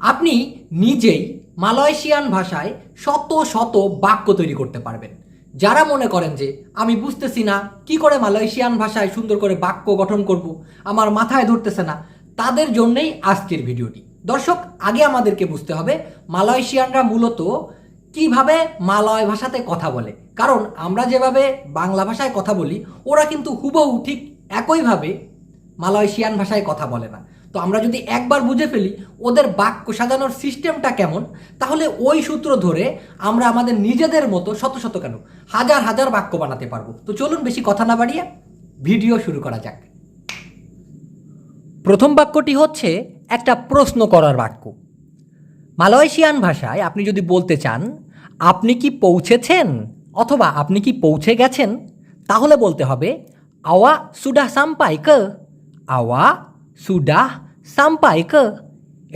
আপনি নিজেই মালয়েশিয়ান ভাষায় শত শত বাক্য তৈরি করতে পারবেন। যারা মনে করেন যে, আমি বুঝতেছি না কি করে মালয়েশিয়ান ভাষায় সুন্দর করে বাক্য গঠন করব, আমার মাথায় ধরতেছে না, তাদের জন্যই আজকের ভিডিওটি। দর্শক, আগে আমাদেরকে বুঝতে হবে মালয়েশিয়ানরা মূলত কীভাবে মালয় ভাষাতে কথা বলে। কারণ আমরা যেভাবে বাংলা ভাষায় কথা বলি, ওরা কিন্তু হুবহু ঠিক একইভাবে মালয়েশিয়ান ভাষায় কথা বলে না। তো আমরা যদি একবার বুঝে ফেলি ওদের বাক্য সাজানোর সিস্টেমটা কেমন, তাহলে ওই সূত্র ধরে আমরা আমাদের নিজেদের মতো শত শত কেন হাজার হাজার বাক্য বানাতে পারব। তো চলুন বেশি কথা না বাড়িয়ে ভিডিও শুরু করা যাক। প্রথম বাক্যটি হচ্ছে একটা প্রশ্ন করার বাক্য। মালয়েশিয়ান ভাষায় আপনি যদি বলতে চান, আপনি কি পৌঁছেছেন? অথবা, আপনি কি পৌঁছে গেছেন? তাহলে বলতে হবে, আওয়া সুডা সাম্পাই কে আওয়া সুডা সাম্পাই কে?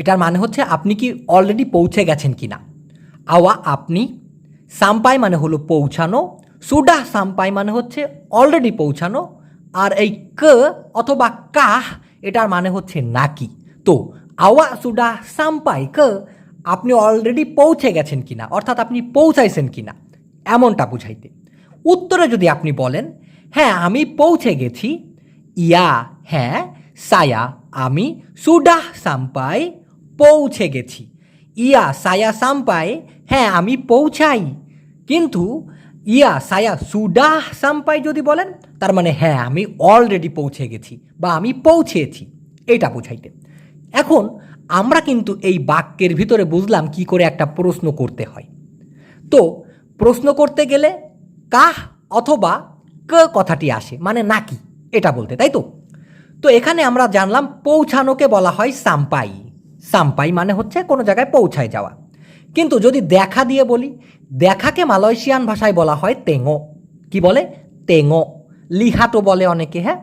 এটার মানে হচ্ছে আপনি কি অলরেডি পৌঁছে গেছেন কি না আওয়া আপনি, সাম্পাই মানে হলো পৌঁছানো, সুডা সাম্পাই মানে হচ্ছে অলরেডি পৌঁছানো, আর এই ক অথবা কাহ, এটার মানে হচ্ছে নাকি। তো আওয়া, সুডা, সাম্পাই কে, আপনি অলরেডি পৌঁছে গেছেন কিনা, অর্থাৎ আপনি পৌঁছাইছেন কিনা, এমনটা বুঝাইতে। উত্তরে যদি আপনি বলেন হ্যাঁ আমি পৌঁছে গেছি। ইয়া হ্যাঁ সায়া, আমি সুডাহ সাম্পাই পৌঁছে গেছি। ইয়া সায়া সাম্পাই হ্যাঁ আমি পৌঁছাই। কিন্তু ইয়া সায়া সুডাহ সাম্পাই যদি বলেন, তার মানে হ্যাঁ আমি অলরেডি পৌঁছে গেছি বা আমি পৌঁছেছি, এটা বোঝাইতে। এখন আমরা কিন্তু এই বাক্যের ভিতরে বুঝলাম কি করে একটা প্রশ্ন করতে হয়। তো প্রশ্ন করতে গেলে কাহ অথবা ক কথাটি আসে মানে নাকি, এটা বলতে, তাই তো? তো এখানে আমরা জানলাম পৌঁছানোকে বলা হয় সাম্পাই। সাম্পাই মানে হচ্ছে কোনো জায়গায় পৌঁছায় যাওয়া। কিন্তু যদি দেখা দিয়ে বলি, দেখাকে মালয়েশিয়ান ভাষায় বলা হয় তেঙো। কি বলে? তেঙো। লিহাটো বলে অনেকে হ্যাঁ?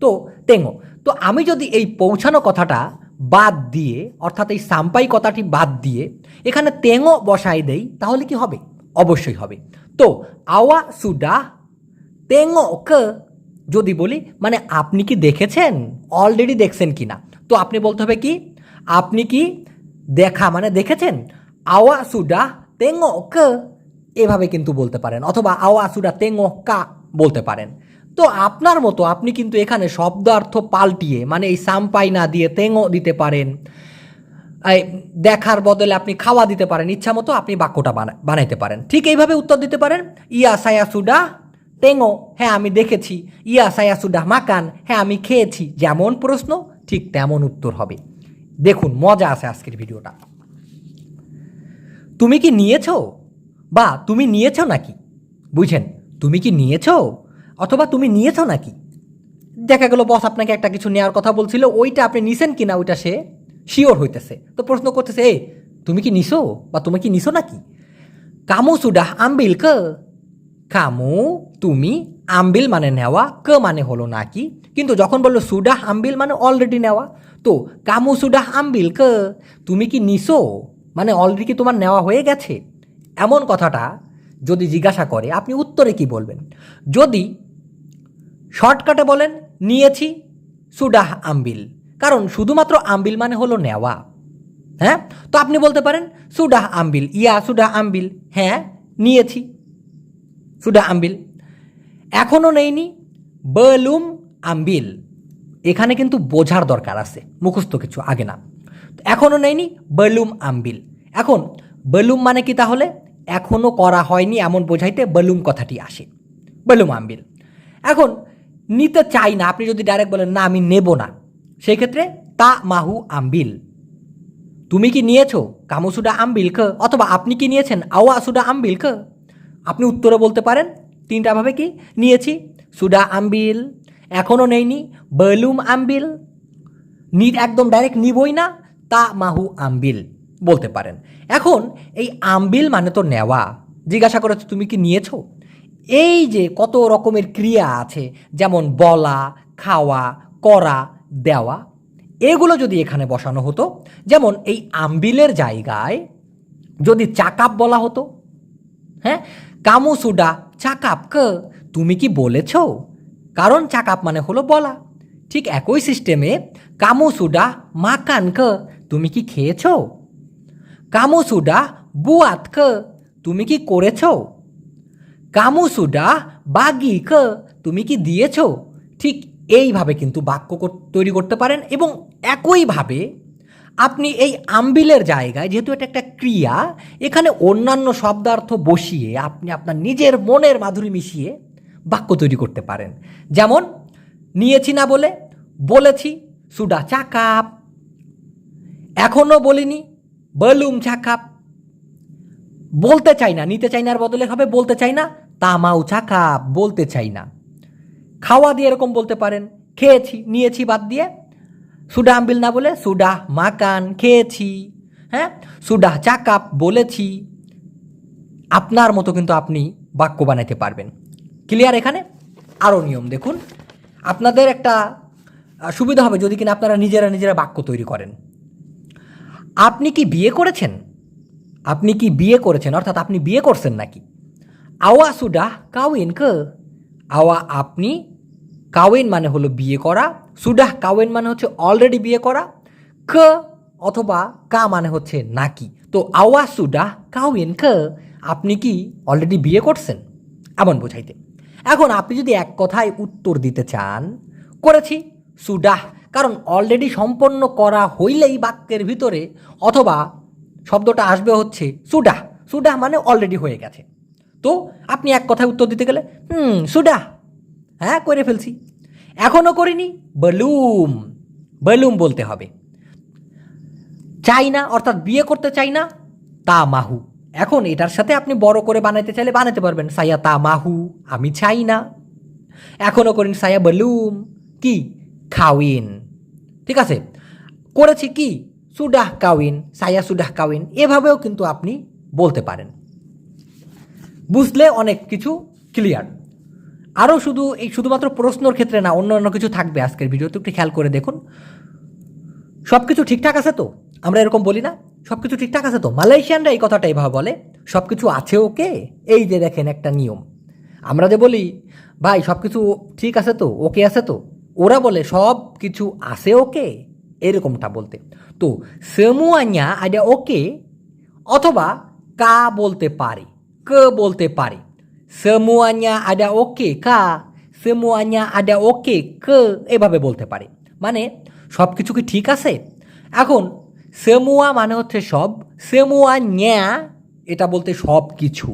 তো তেঙো। তো আমি যদি এই পৌঁছানো কথাটা বাদ দিয়ে, অর্থাৎ এই সাম্পাই কথাটি বাদ দিয়ে এখানে তেঙো বসাই দেই, তাহলে কি হবে? অবশ্যই হবে। তো আওয়া সুডা তেঙো কে যদি বলি মানে আপনি কি দেখেছেন? অলরেডি দেখছেন কি না? তো আপনি বলতে হবে কি? আপনি কি দেখা মানে দেখেছেন? আওয়া সুডা তেঙো কে? এভাবে কিন্তু বলতে পারেন। অথবা আওয়া সুডা তেঙো কা বলতে পারেন। তো আপনার মতো আপনি কিন্তু এখানে শব্দার্থ পাল্টিয়ে মানে এই সাম্পাই না দিয়ে তেঙো দিতে পারেন। দেখার বদলে আপনি খাওয়া দিতে পারেন। ইচ্ছা মতো আপনি বাক্যটা বানা- বানাইতে পারেন। ঠিক এইভাবে উত্তর দিতে পারেন। ইয়া সায়া সুডা তেঙো হ্যাঁ আমি দেখেছি। ইয়া সায়া সুডা মাকান হ্যাঁ আমি খেয়েছি। যেমন প্রশ্ন, ঠিক তেমন উত্তর হবে। দেখুন, মজা আছে আজকের ভিডিওটা। তুমি কি নিয়েছো? বা, তুমি নিয়েছো নাকি? বুঝছেন, তুমি কি নিয়েছো? অথবা তুমি নিয়েছো নাকি? দেখা গেল বস আপনাকে একটা কিছু নেওয়ার কথা বলছিল, ওইটা আপনি নিছেন কিনা ওইটা সে শিওর হইতেছে। তো প্রশ্ন করতেছে, এ, তুমি কি নিছো? বা তুমি কি নিছো নাকি? কামু সুডাহ আম্বিল ক কামু, তুমি আম্বিল মানে নেওয়া, ক মানে হলো নাকি? কিন্তু যখন বলল, সুডাহ আম্বিল মানে অলরেডি নেওয়া। তো, কামু, সুডাহ আম্বিল, ক? তুমি কি নিছো? মানে অলরেডি কি তোমার নেওয়া হয়ে গেছে? এমন কথাটা যদি জিজ্ঞাসা করে, আপনি উত্তরে কি বলবেন? যদি শর্টকাটে বলেন, নিয়েছি সুডাহ আম্বিল। কারণ শুধুমাত্র আম্বিল মানে হলো নেওয়া। হ্যাঁ? তো আপনি বলতে পারেন, সুডাহ আম্বিল। ইয়া, সুডাহ আম্বিল। হ্যাঁ নিয়েছি। সুডাহ আম্বিল। এখনও নেইনি, বলুম আম্বিল। এখানে কিন্তু বোঝার দরকার আছে, মুখস্থ কিছু, আগে না। এখনও নেইনি, বলুম আম্বিল। এখন, বলুম মানে কি তাহলে? এখনও করা হয়নি এমন বোঝাইতে বলুম কথাটি আসে। বলুম আম্বিল। এখন, নিতে চাই না, আপনি যদি ডাইরেক্ট বলেন, না, আমি নেব না। সেই ক্ষেত্রে, তা মাহু আম্বিল। তুমি কি নিয়েছো? কামুসুডা আম্বিল ক? অথবা আপনি কি নিয়েছেন? আওয়া সুডা আম্বিল আপনি উত্তরে বলতে পারেন, তিনটা ভাবে কি? নিয়েছি, সুডা আম্বিল এখনও নেইনি, বলুম আম্বিল নি একদম ডাইরেক্ট নিবই না, তা মাহু আম্বিল বলতে পারেন। এখন এই আম্বিল মানে তো নেওয়া। জিজ্ঞাসা করেছ, তুমি কি নিয়েছো? এই যে কত রকমের ক্রিয়া আছে, যেমন বলা, খাওয়া, করা, দেওয়া, এগুলো যদি এখানে বসানো হতো, যেমন এই আম্বিলের জায়গায় যদি চাকাপ বলা হতো হ্যাঁ? কামুসুডা চাকাপ ক? তুমি কি বলেছ? কারণ চাকাপ মানে হলো বলা। ঠিক একই সিস্টেমে কামুসুডা মাকান ক? তুমি কি খেয়েছ? কামু সুডা, বুয়াত কে? তুমি কি করেছ? কামু সুডা, বাগি কে? তুমি কি দিয়েছ? ঠিক এইভাবে কিন্তু বাক্য তৈরি করতে পারেন এবং একইভাবে আপনি এই আম্বিলের জায়গায়, যেহেতু এটা একটা ক্রিয়া, এখানে অন্যান্য শব্দার্থ বসিয়ে আপনি আপনার নিজের মনের মাধুরী মিশিয়ে বাক্য তৈরি করতে পারেন। যেমন, নিয়েছি না বলে, বলেছি, সুডা চাকাপ। এখনও বলিনি, বলুম চাকাপ। বলতে চাই না, নিতে চাই নার বদলে হবে, বলতে চাই না, তামাউ চাকাপ, বলতে চাই না। খাওয়া দিয়ে এরকম বলতে পারেন, খেয়েছি, নিয়েছি বাদ দিয়ে সুডা আম্বিল না বলে সুডা মাকান খেয়েছি হ্যাঁ? সুডা চাকাপ বলেছি। আপনার মতো কিন্তু আপনি বাক্য বানাইতে পারবেন। ক্লিয়ার এখানে? আরও নিয়ম দেখুন। আপনাদের একটা সুবিধা হবে যদি কিনা আপনারা নিজেরা নিজেরা বাক্য তৈরি করেন। আপনি কি বিয়ে করেছেন? আপনি কি বিয়ে করেছেন? অর্থাৎ আপনি বিয়ে করছেন নাকি? আওয়া সুডা কাউইন কে আওয়া আপনি কাউইন মানে হলো বিয়ে করা। সুডাহ কাউইন মানে হচ্ছে অলরেডি বিয়ে করা। ক অথবা কা মানে হচ্ছে নাকি। তো আওয়া সুডা কাউইন ক, আপনি কি অলরেডি বিয়ে করছেন? এমন বোঝাইতে। এখন আপনি যদি এক কথায় উত্তর দিতে চান, করেছি সুডাহ। কারণ অলরেডি সম্পন্ন করা হইলেই বাক্যের ভিতরে অথবা শব্দটা আসবে হচ্ছে সুডাহ। সুডাহ মানে অলরেডি হয়ে গেছে। তো আপনি এক কথায় উত্তর দিতে গেলে, হুম, সুডাহ। হ্যাঁ করে ফেলছি। এখনও করিনি, বলুম বলুম বলতে হবে। চাই না, অর্থাৎ বিয়ে করতে চাই না, তা মাহু। এখন এটার সাথে আপনি বড় করে বানাইতে চাইলে বানাতে পারবেন। সাইয়া, তা মাহু, আমি চাই না। এখনও করিনি, সাইয়া, বলুম, কি? খাউইন ঠিক আছে? করেছি কি? সুডাহ কাউইন সাইয়া সুডাহ কাউইন এভাবেও কিন্তু আপনি বলতে পারেন। বুঝলে অনেক কিছু ক্লিয়ার আরও শুধু এই শুধুমাত্র প্রশ্নর ক্ষেত্রে না অন্য অন্য কিছু থাকবে আজকের ভিডিওতে একটু খেয়াল করে দেখুন। সব কিছু ঠিকঠাক আছে তো? আমরা এরকম বলি না? সব কিছু ঠিকঠাক আছে তো? মালয়েশিয়ানরা এই কথাটা এইভাবে বলে সব কিছু আছে ওকে? এই যে দেখেন একটা নিয়ম। আমরা যে বলি, ভাই সব কিছু ঠিক আছে তো? ওকে আছে তো? ওরা বলে সব কিছু আছে ওকে? এরকমটা বলতে। তো সেমুয়াঞ্য়া আইডিয়া ওকে? অথবা, কা বলতে পারে? কে বলতে পারে? Semuanya ada oke কা semuanya ada oke ke? এভাবে বলতে পারে। মানে সব কিছু কি ঠিক আছে? এখন সেমুয়া মানে হচ্ছে সব। সেমুয়ান্যা এটা বলতে সব কিছু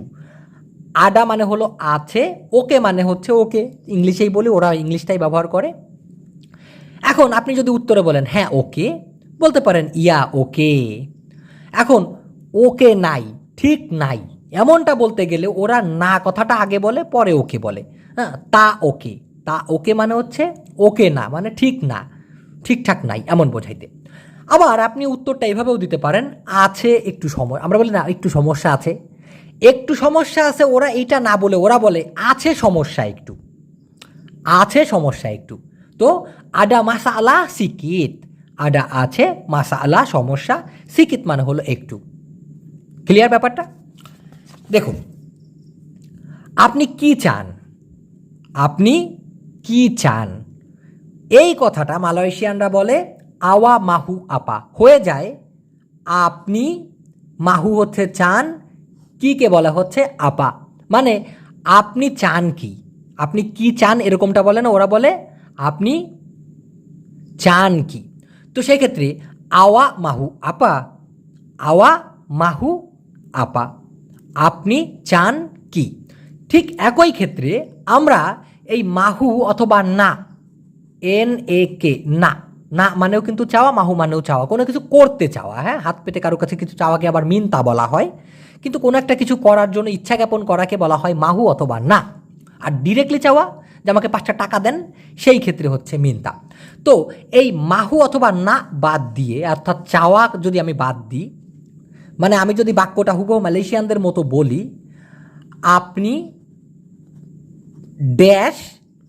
আডা মানে হলো আছে। ওকে মানে হচ্ছে ওকে ইংলিশেই বলি, ওরা ইংলিশটাই ব্যবহার করে। এখন আপনি যদি উত্তরে বলেন হ্যাঁ ওকে বলতে পারেন, ইয়া ওকে এখন ওকে নাই, ঠিক নাই। এমনটা বলতে গেলে ওরা না কথাটা আগে বলে, পরে ওকে বলে। হ্যাঁ তা ওকে। তা ওকে মানে হচ্ছে ওকে না মানে ঠিক না, ঠিকঠাক নাই, এমন বোঝাইতে। আবার আপনি উত্তরটা এভাবেও দিতে পারেন, আছে একটু সময়, আমরা বলি না একটু সমস্যা আছে। একটু সমস্যা আছে, ওরা এইটা না বলে, ওরা বলে আছে সমস্যা একটু। আছে সমস্যা একটু। তো আডা মাসা আলা সিকিত। আডা আছে মাসা আলা সমস্যা সিকিত মানে হলো একটু। ক্লিয়ার ব্যাপারটা? দেখুন, আপনি কি চান? আপনি কি চান? এই কথাটা মালয়েশিয়ানরা বলে, আওয়া মাহু আপা। হয়ে যায়, আপনি মাহু হচ্ছে চান কি কে বলা হচ্ছে আপা? মানে আপনি চান কি? আপনি কি চান এরকমটা বলে না, ওরা বলে, আপনি চান কি? তো সেক্ষেত্রে, আওয়া মাহু আপা। আওয়া মাহু আপা। আপনি চান কি? ঠিক একই ক্ষেত্রে আমরা এই মাহু অথবা না এন এ কে না না মানেও কিন্তু চাওয়া, মাহু মানেও চাওয়া, কোনো কিছু করতে চাওয়া হ্যাঁ? হাত পেতে কারও কাছে কিছু চাওয়াকে আবার মিনতা বলা হয়। কিন্তু কোনো একটা কিছু করার জন্য ইচ্ছা জ্ঞাপন করাকে বলা হয় মাহু অথবা না। আর ডিরেক্টলি চাওয়া, যে আমাকে পাঁচটা টাকা দেন, সেই ক্ষেত্রে হচ্ছে মিনতা। তো এই মাহু অথবা না বাদ দিয়ে, অর্থাৎ চাওয়া যদি আমি বাদ দিই মানে আমি যদি বাক্যটা হুবো মালয়েশিয়ানদের মতো বলি, আপনি ড্যাশ,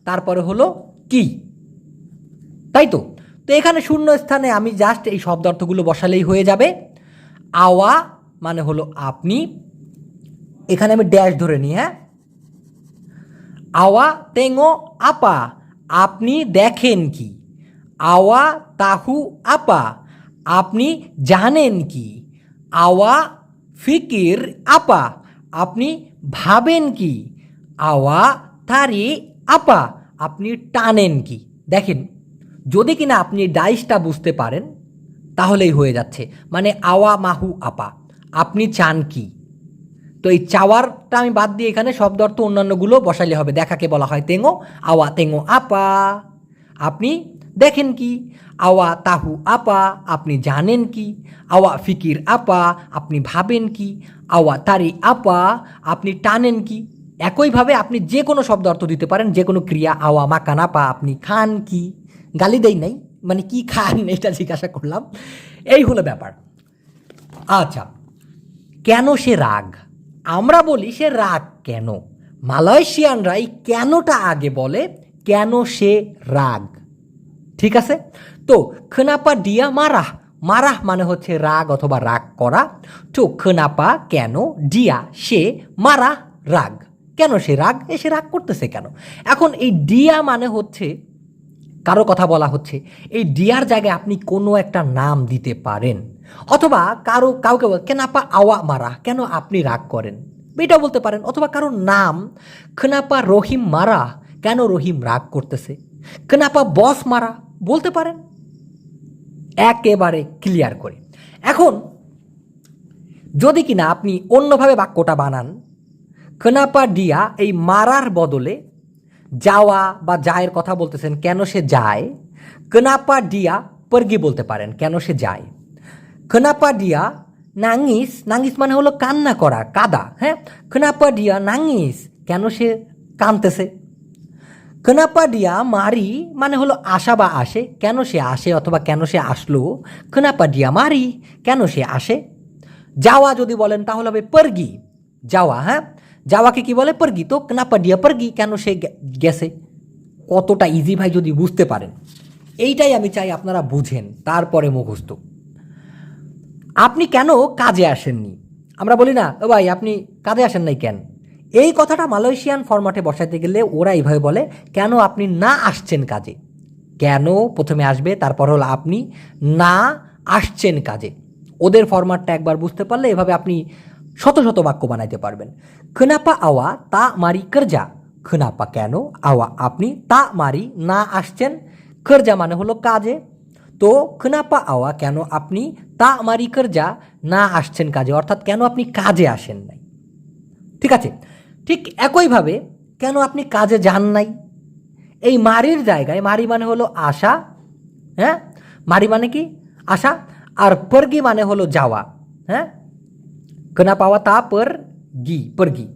তারপরে হলো কি? তাই তো? তো এখানে শূন্য স্থানে আমি জাস্ট এই শব্দার্থগুলো বসালেই হয়ে যাবে। আওয়া মানে হলো আপনি। এখানে আমি ড্যাশ ধরে নিই হ্যাঁ? আওয়া তেঙো আপা, আপনি দেখেন কি? আওয়া তাহু আপা, আপনি জানেন কি? আওয়া ফিকির আপা, আপনি ভাবেন কি? আওয়া তারি আপা, আপনি টানেন কি? দেখেন, যদি কিনা আপনি ডাইসটা বুঝতে পারেন, তাহলেই হয়ে যাচ্ছে। মানে আওয়া মাহু আপা, আপনি চান কি? তো এই চাওয়ারটা আমি বাদ দিয়ে এখানে শব্দ অর্থ অন্যান্যগুলো বসাইলে হবে। দেখাকে বলা হয় তেঙো, আওয়া তেঙো আপা। আপনি দেখেন কি? আওয়া তাহু আপা, আপনি জানেন কি? আওয়া ফিকির আপা, আপনি ভাবেন কি? আওয়া তারি আপা, আপনি টানেন কি? একইভাবে আপনি যে কোনো শব্দ অর্থ দিতে পারেন যে কোনো ক্রিয়া, আওয়া মাকান আপা, আপনি খান কি? গালি দেই নাই মানে কি খান এটা জিজ্ঞাসা করলাম। এই হলো ব্যাপার। আচ্ছা কেন সে রাগ? আমরা বলি সে রাগ কেন? মালয়েশিয়ানরা এই কেনটা আগে বলে? কেন সে রাগ? ঠিক আছে? তো, খনাপা ডিয়া মারাহ। মারাহ মানে হচ্ছে রাগ অথবা রাগ করা। তো, খনাপা কেন ডিয়া সে মারাহ রাগ? কেন সে রাগ? এ সে রাগ করতেছে কেন? এখন এই ডিয়া মানে হচ্ছে, কারও কথা বলা হচ্ছে, এই ডিয়ার জায়গায় আপনি কোনো একটা নাম দিতে পারেন। অথবা কারও, কাউকে কেনাপা আওয়া মারা কেন আপনি রাগ করেন? এটা বলতে পারেন, অথবা কারও নাম, খনাপা রহিম মারা কেন রহিম রাগ করতেছে? কেনাপা বস মারা বলতে পারেন? একেবারে ক্লিয়ার করে। এখন, যদি কিনা আপনি অন্যভাবে বাক্যটা বানান কেনাপা ডিয়া এই মারার বদলে যাওয়া বা যায়ের কথা বলতেছেন, কেন সে যায়? কেনাপা ডিয়া পর্গি বলতে পারেন, কেন সে যায়? কেনাপা ডিয়া নাঙ্গিস নাঙ্গিস মানে হলো কান্না করা, কাদা হ্যাঁ? কেনাপা ডিয়া নাঙ্গিস, কেন সে কানতেছে কেনাপা ডিয়া মারি মানে হলো আসা বা আসে, কেন সে আসে অথবা কেন সে আসলো, কেনাপা ডিয়া মারি, কেন সে আসে? যাওয়া যদি বলেন তাহলে হবে পর্গি। যাওয়া হ্যাঁ? যাওয়াকে কি বলে? পর্গি। তো কেনাপা ডিয়া পর্গি, কেন সে গেছে? কতটা ইজি ভাই যদি বুঝতে পারেন। এইটাই আমি চাই আপনারা বুঝেন, তারপরে মুখস্থ। আপনি কেন কাজে আসেননি? আমরা বলি না, ও ভাই, আপনি কাজে আসেন নাই কেন? এই কথাটা মালয়েশিয়ান ফরম্যাটে বসাতে গেলে ওরা এইভাবে বলে, কেন আপনি না আসছেন কাজে? কেন? প্রথমে আসবে, তারপর হলো আপনি না আসছেন কাজে। ওদের ফরম্যাটটা একবার বুঝতে পারলে এভাবে আপনি শত শত বাক্য বানাইতে পারবেন। খনাপা আওয়া, তা মারি করজা খনাপা কেন? আওয়া, আপনি তা মারি না আসছেন? করজা মানে হলো কাজে। তো খনাপা আওয়া, কেন আপনি তা মারি করজা না আসছেন কাজে? অর্থাৎ কেন আপনি কাজে আসেন নাই? ঠিক আছে ঠিক একইভাবে কেন আপনি কাজে যান নাই? এই মারির জায়গায়, মারি মানে হলো আশা হ্যাঁ? মারি মানে কি? আশা। আর পর্গি মানে হলো যাওয়া হ্যাঁ? কেনাপা পাওয়া তা পর গি, পর্গি।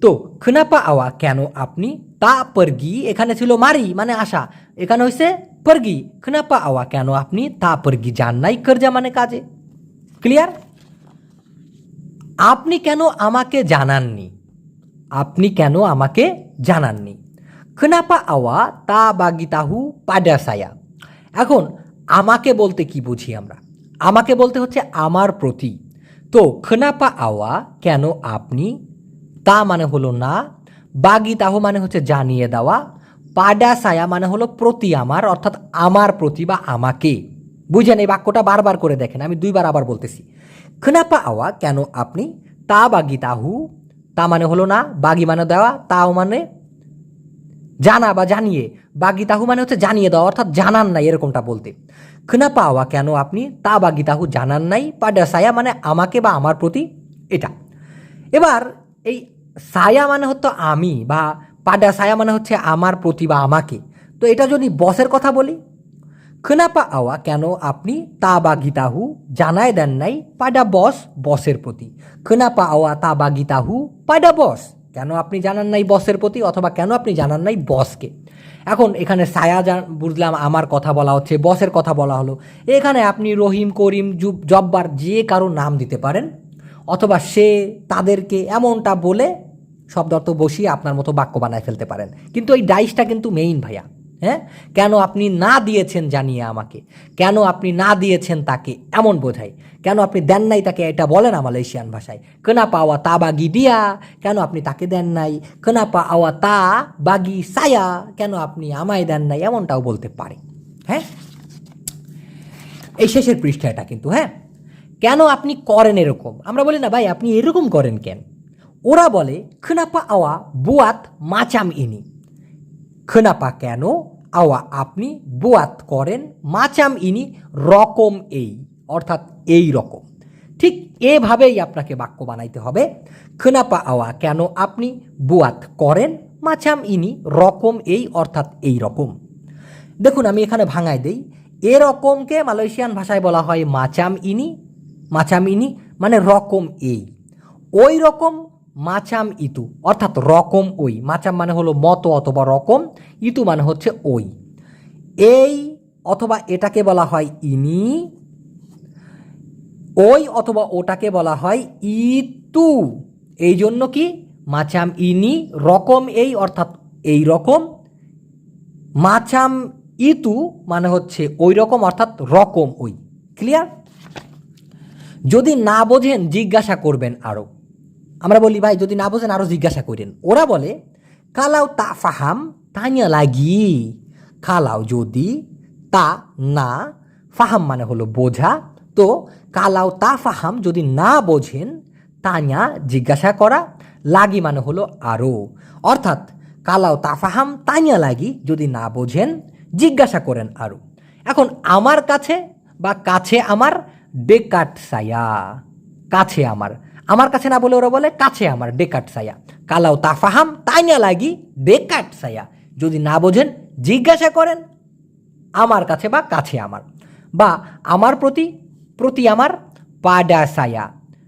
তো খনাপা আওয়া কেন আপনি তা পর্গি এখানে ছিল মারি মানে আশা। এখানে হয়েছে পর্গি। খনাপা আওয়া কেন আপনি তা পর্গি যান নাই? করজা মানে কাজে। ক্লিয়ার আপনি কেন আমাকে জানাননি? আপনি কেন আমাকে জানাননি? খনাপা আওয়া তা বাগিতাহু পাডাসায়া এখন আমাকে বলতে কি বুঝি আমরা? আমাকে বলতে হচ্ছে আমার প্রতি। তো খনাপা আওয়া কেন আপনি? তা মানে হলো না। বাগিতাহ মানে হচ্ছে জানিয়ে দেওয়া। পাডাসায়া মানে হলো প্রতি আমার, অর্থাৎ আমার প্রতি বা আমাকে। বুঝেন এই বাক্যটা বারবার করে দেখেন, আমি দুইবার আবার বলতেছি। খনাপা আওয়া কেন আপনি? তা বাগিতাহু তা মানে হলো না, বাগি মানে দেওয়া, তাও মানে জানা বা জানিয়ে। বাগি তাহু মানে হচ্ছে জানিয়ে দেওয়া, অর্থাৎ জানান নাই এরকমটা বলতে। খনা পাওয়া কেন আপনি? তা বাগি তাহু জানান নাই পাডা সায়া মানে আমাকে বা আমার প্রতি এটা। এবার এই সায়া মানে হতো আমি বা পাডা সায়া মানে হচ্ছে আমার প্রতি বা আমাকে। তো এটা যদি বসের কথা বলি খনাপা আওয়া কেন আপনি তা বা গীতাহু জানায় দেন নাই পাডা বস বসের প্রতি? খনাপা আওয়া তা বা গীতাহু পাডা বস। কেন আপনি জানান নাই বসের প্রতি অথবা কেন আপনি জানান নাই বসকে? এখন এখানে সায়া বুঝলাম আমার কথা বলা হচ্ছে, বসের কথা বলা হলো। এখানে আপনি রহিম, করিম, জুব, জব্বার যে কারও নাম দিতে পারেন অথবা সে তাদেরকে এমনটা বলে শব্দ অর্থ বসিয়ে আপনার মতো বাক্য বানায় ফেলতে পারেন। কিন্তু এই ডাইসটা কিন্তু মেইন ভাইয়া। হ্যাঁ? কেন আপনি না দিয়েছেন জানিয়ে আমাকে? কেন আপনি না দিয়েছেন তাকে? এমন বোঝায়। কেন আপনি দেন নাই তাকে? এটা বলে না মালয়েশিয়ান ভাষায়। কেনা পাওয়া তা বাগি দিয়া? কেন আপনি তাকে দেন নাই? কেনা পাওয়া তা বাগি সায়া? কেন আপনি আমায় দেন নাই? এমনটাও বলতে পারে। হ্যাঁ? এই শেষের পৃষ্ঠা এটা কিন্তু হ্যাঁ? কেন আপনি করেন এরকম? আমরা বলি, না ভাই, আপনি এরকম করেন কেন? ওরা বলে, খনাপা আওয়া বুয়াত মাচাম ইনি। খনাপা কেন? আওয়া আপনি বোয়াত করেন, মাচাম ইনি রকম এই, অর্থাৎ এই রকম। ঠিক এভাবেই আপনাকে বাক্য বানাইতে হবে। খনাপা আওয়া, কেন আপনি বুয়াত করেন, মাচাম ইনি রকম এই, অর্থাৎ এই রকম। দেখুন, আমি এখানে ভাঙাই দেই। এরকমকে মালয়েশিয়ান ভাষায় বলা হয় মাচাম ইনি মাচাম ইনি মানে রকম এই। ওই রকম মাচাম ইতু, অর্থাৎ রকম ওই। মাচাম মানে হলো মতো অথবা রকম, ইতু মানে হচ্ছে ওই। এই অথবা এটাকে বলা হয় ইনি, ওই অথবা ওটাকে বলা হয় ইতু। এই জন্য কি? মাচাম ইনি, রকম এই, অর্থাৎ এই রকম। মাচাম ইতু মানে হচ্ছে ওই রকম, অর্থাৎ রকম ওই। ক্লিয়ার যদি না বোঝেন, জিজ্ঞাসা করবেন আরও আমরা বলি, ভাই, যদি না বোঝেন আরও জিজ্ঞাসা করেন। ওরা বলে কালাও তা ফাহাম, তানিয়া লাগি। কালাও যদি তা না, ফাহাম মানে হলো বোঝা। তো কালাও তা ফাহাম, যদি না বোঝেন, তানিয়া জিজ্ঞাসা করা। লাগি মানে হলো আরও অর্থাৎ কালাও তা ফাহাম, তানিয়া লাগি, যদি না বোঝেন, জিজ্ঞাসা করেন আরও এখন, আমার কাছে বা কাছে আমার ডেকাট সায়া কাছে আমার। আমার কাছে না বলে ওরা বলে, কাছে আমার ডেকাট সায়া কালাও তাফাহাম তাই না লাগি ডেকাট সায়া যদি না বোঝেন, জিজ্ঞাসা করেন, আমার কাছে বা কাছে আমার। বা আমার প্রতি প্রতি আমার পাডা সায়া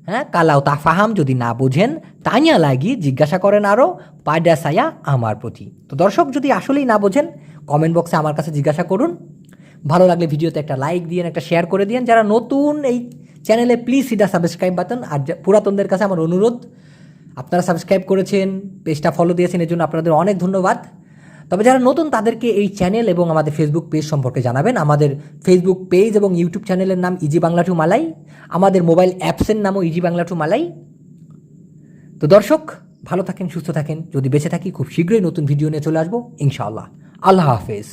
হ্যাঁ কালাও তাফাহাম যদি না বোঝেন তাইয়া লাগি, জিজ্ঞাসা করেন আরও পাডা সায়া আমার প্রতি। তো দর্শক, যদি আসলেই না বোঝেন কমেন্ট বক্সে আমার কাছে জিজ্ঞাসা করুন। ভালো লাগলে ভিডিওতে একটা লাইক দিয়েন, একটা শেয়ার করে দিন যারা নতুন এই চ্যানেলে প্লিজ সিধা সাবস্ক্রাইব বাটন আর পুরাতনদের কাছে আমার অনুরোধ, আপনারা সাবস্ক্রাইব করেছেন পেজটা ফলো দিয়েছেন এর জন্য আপনাদের অনেক ধন্যবাদ। তবে যারা নতুন, তাদেরকে এই চ্যানেল এবং আমাদের ফেসবুক পেজ সম্পর্কে জানাবেন। আমাদের ফেসবুক পেজ এবং ইউটিউব চ্যানেলের নাম ইজি বাংলা টু মালাই আমাদের মোবাইল অ্যাপসের নামও ইজি বাংলা টু মালাই তো দর্শক, ভালো থাকেন, সুস্থ থাকেন। যদি বেঁচে থাকি, খুব শীঘ্রই নতুন ভিডিও নিয়ে চলে আসব, ইনশাআল্লাহ। আল্লাহ হাফেজ।